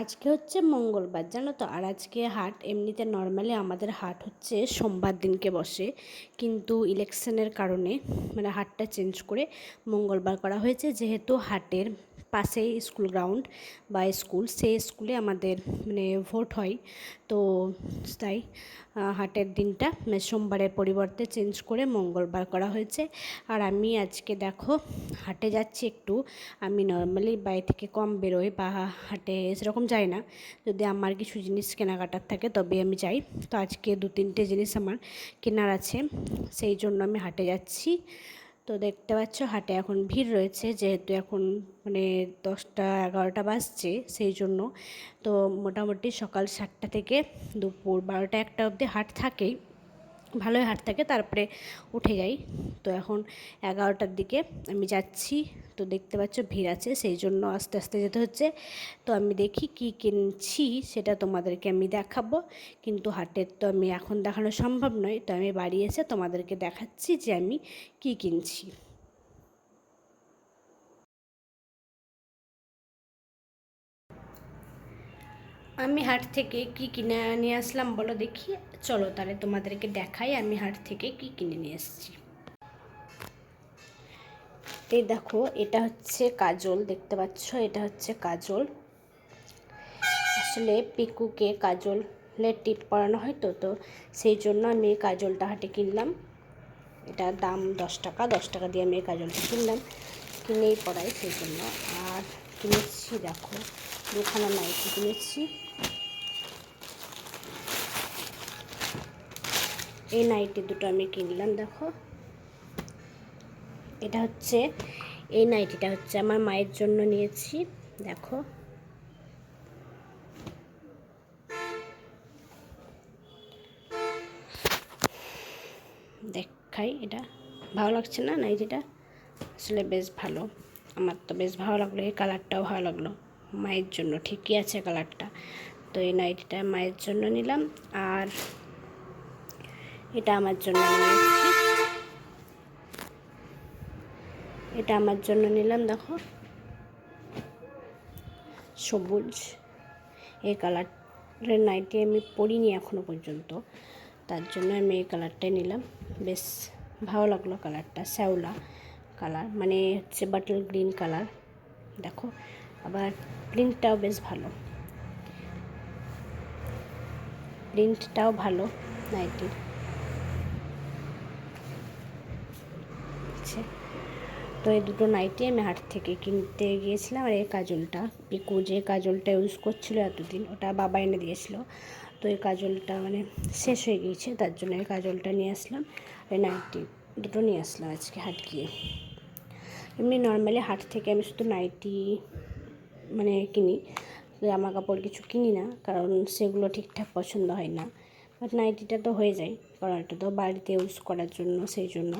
আজকে হচ্ছে মঙ্গলবার, জানো তো? আর আজকে হাট এমনিতে নর্মালি আমাদের হাট হচ্ছে সোমবার দিনকে বসে। কিন্তু ইলেকশনের কারণে মানে হাটটা চেঞ্জ করে মঙ্গলবার করা হয়েছে। যেহেতু হাটের পাশেই স্কুল গ্রাউন্ড বা স্কুল, সেই স্কুলে আমাদের মানে ভোট হয়। তো তাই হাটের দিনটা মানে সোমবারের পরিবর্তে চেঞ্জ করে মঙ্গলবার করা হয়েছে। আর আমি আজকে দেখো, হাটে যাচ্ছি একটু। আমি নর্মালি বাড়ি থেকে কম বেরোই বা হাটে সেরকম যাই না। যদি আমার কিছু জিনিস কেনাকাটার থাকে তবে আমি যাই। তো আজকে দু তিনটে জিনিস আমার কেনার আছে। সেই জন্য আমি হাটে যাচ্ছি। তো দেখতে পাচ্ছ হাটে এখন ভিড় রয়েছে, যেহেতু এখন মানে দশটা, এগারোটা বাজছে সেই জন্য। তো মোটামুটি সকাল সাতটা থেকে দুপুর বারোটা একটা অবধি হাট থাকেই। ভালোই হাট থাকে, তারপরে উঠে যাই। তো এখন এগারোটার দিকে আমি যাচ্ছি, তো দেখতে পাচ্ছ ভিড় আছে, সেই জন্য আস্তে আস্তে যেতে হচ্ছে। তো আমি দেখি কি কিনছি, সেটা তোমাদেরকে আমি দেখাবো। কিন্তু হাটের তো আমি এখন দেখানো সম্ভব নয়, তো আমি বাড়ি এসে তোমাদেরকে দেখাচ্ছি যে আমি কি কিনছি। আমি হাট থেকে কি কিনে নিয়ে আসলাম বলো দেখি। চলো তাহলে তোমাদেরকে দেখাই আমি হাট থেকে কি কিনে নিয়ে এসেছি। এই দেখো, এটা হচ্ছে কাজল, দেখতে পাচ্ছ? এটা হচ্ছে কাজল। আসলে পিকুকে কাজলের টিপ পরানো হয় তো তো সেই জন্য আমি এই কাজলটা হাটে কিনলাম। এটা দাম দশ টাকা দশ টাকা দিয়ে আমি এই কাজলটা কিনলাম। কিনেই পড়াই সেই জন্য। আর কিনেছি, দেখো দুখানা নাইটি কিনেছি। এই নাইটি দুটো আমি কিনলাম, দেখো। এটা হচ্ছে, এই নাইটিটা হচ্ছে আমার মায়ের জন্য নিয়েছি, দেখো। দেখাই এটা। ভালো লাগছে না নাইটিটা? আসলে বেশ ভালো। আমার তো বেশ ভালো লাগল, এই কালারটাও ভালো লাগল। মায়ের জন্য, ঠিকই আছে কালারটা তো এই নাইটিটা মায়ের জন্য নিলাম, আর এটা আমার জন্য এটা আমার জন্য নিলাম, দেখো। সবুজ। এই কালারের নাইটি আমি পরিনি এখনও পর্যন্ত। তার জন্য আমি এই কালারটাই নিলাম। বেশ ভালো লাগল কালারটা শ্যাওলা কালার মানে হচ্ছে বাটল গ্রিন কালার দেখো। আবার প্রিন্টটাও বেশ ভালো। প্রিন্টটাও ভালো, নাইটির। তো এই দুটো নাইটি আমি হাট থেকে কিনতে গিয়েছিলাম আর এই কাজলটা। পিকু যে কাজলটা ইউজ করছিল এতদিন, ওটা বাবা এনে দিয়েছিল। তো এই কাজলটা মানে শেষ হয়ে গিয়েছে, তার জন্য এই কাজলটা নিয়ে আসলাম এই নাইটি দুটো নিয়ে আসলাম আজকে হাট গিয়ে। এমনি নর্মালি হাট থেকে আমি শুধু নাইটি মানে কিনি। জামা কাপড় কিছু কিনি না, কারণ সেগুলো ঠিকঠাক পছন্দ হয় না। বাট নাইটিটা তো হয়ে যায় কারণ এটা তো বাড়িতে ইউজ করার জন্য, সেই জন্য।